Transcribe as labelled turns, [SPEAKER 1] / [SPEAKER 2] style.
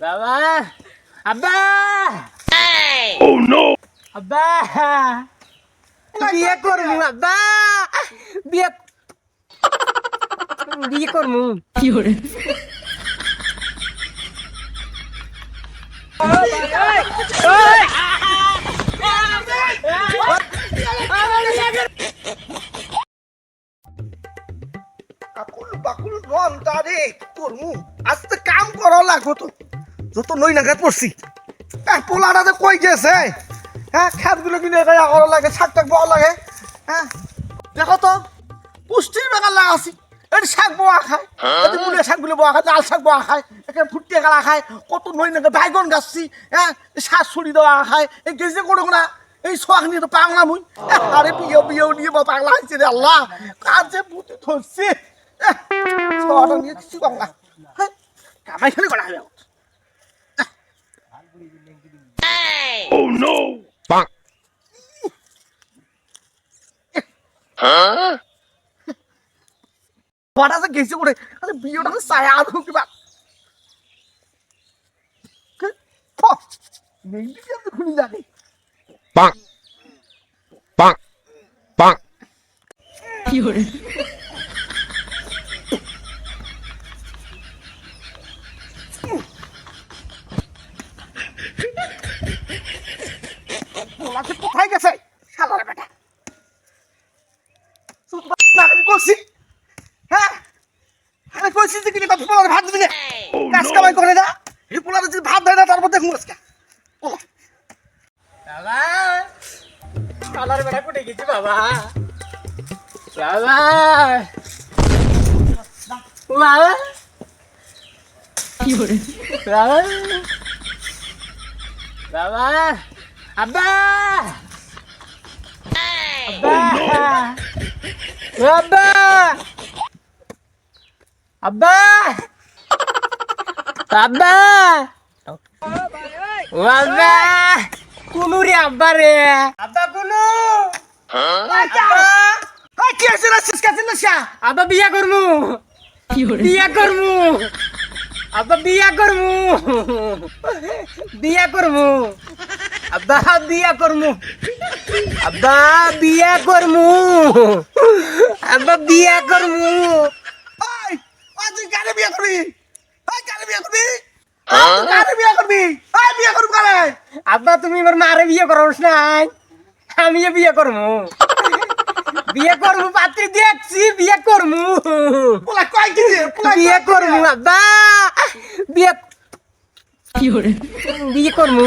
[SPEAKER 1] বাবা আব্বা আব্বা বিয়ে করমু আব্বা বিয়ে বিয়ে করমু
[SPEAKER 2] কাকুল বাকুল রন তারে করমু আজকে কাম করা লাগবো তো যত নই নাগাদ পড়ছি। হ্যাঁ পোলাটা যে কই গেছে? হ্যাঁ খেতগুলো কিনে গায়া করা লাগে শাক টাক বওয়া লাগে। হ্যাঁ দেখো তো, পুষ্টির বেগার লাগাছি এর শাক বোয়া খায়। এটি মুলের শাকগুলো বোয়া খায় লাল শাক বোয়া খায় এখানে ফুটিয়ে গালা খায়। কত নই নাগে বাইগন গাছছি হ্যাঁ শাক ছড়ি দেওয়া খায়। এই গেছে করুক না এই শখ নিয়ে তো পাগলা মুই। আরে বিয়ে বিয়ে নিয়ে বা পাগলা হয়েছে রে আল্লাহ। যে বুদ্ধি ধরছে? শখটা নিয়ে কিছু পাগলা হ্যাঁ কামাই খালি করা হবে এখন। কটা যে গেছে করে আরে বিয়েটা তো ছায়া আদৌ কিবা নেই খুনি জানি পোলাকে কোথায় গেছে? শালার বেটা। করছি হ্যাঁ? আরে কইছি যে কিনে কথা পোলার ভাত দিবি। কাজ কামাই করে না এই যদি ভাত দেয় না তারপর দেখুন আজকে।
[SPEAKER 1] বাবা কালার বেড়া কোটে গেছি বাবা? বাবা বাবা। বাবা বাবা। আব্বা! আব্বা! আব্বা! আব্বা! আব্বা! আব্বা! কুনু রে আব্বা রে! আব্বা কুনু!
[SPEAKER 2] এই কি আছে না শেষ কাছে না শা
[SPEAKER 1] আব্বা বিয়া করমু। বিয়া করমু। আব্বা বিয়া করমু। বিয়া করমু। আব্বা বিয়া করমু। আব্বা বিয়া করমু। আব্বা বিয়া করমু।
[SPEAKER 2] ওই ওই তুই কারে বিয়ে করবি? ওই কারে বিয়ে করবি? কারে বিয়ে করবি? ওই বিয়ে করবি কারে?
[SPEAKER 1] আব্বা তুমি আমার মারে বিয়ে করস নাই। আমি বিয়ে করমু। বিয়ে করমু পাত্রী দেখছি বিয়ে করমু।
[SPEAKER 2] পোলা কয় কি
[SPEAKER 1] বিয়ে করমু আব্বা। বিয়ে বিয়ে করমু।